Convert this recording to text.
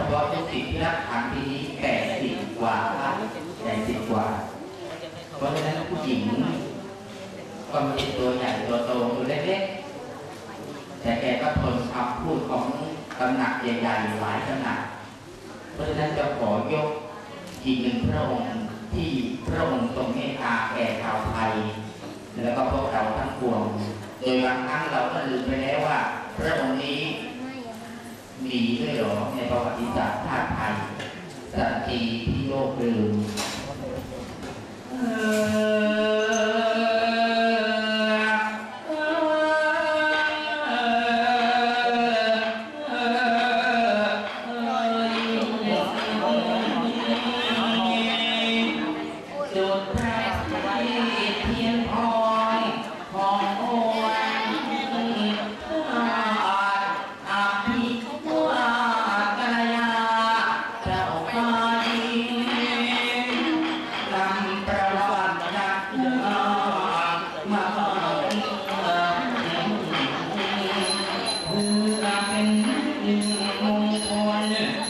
อย่างเดียวเฉพาะทุกสิ่งที่รับทานที่นี้แปดสิบกว่าแปดสิบกว่า เพราะฉะนั้นผู้หญิงก็ไม่ใช่ตัวใหญ่ตัวโตตัวเล็กๆแต่แกก็ทนคำพูดของตำหนักใหญ่ๆหลายตำหนัก เพราะฉะนั้นจะขอยกอีกหนึ่งพระองค์ที่พระองค์ทรงเมตตาแก่ชาวไทย แล้วก็พวกเราทั้งปวง โดยบางครั้งเราก็ลืมไปแล้วว่า พระองค์นี้ มีด้วยหรอในประวัติศาสตร์ชาติไทยสันติที่โลกลืม one.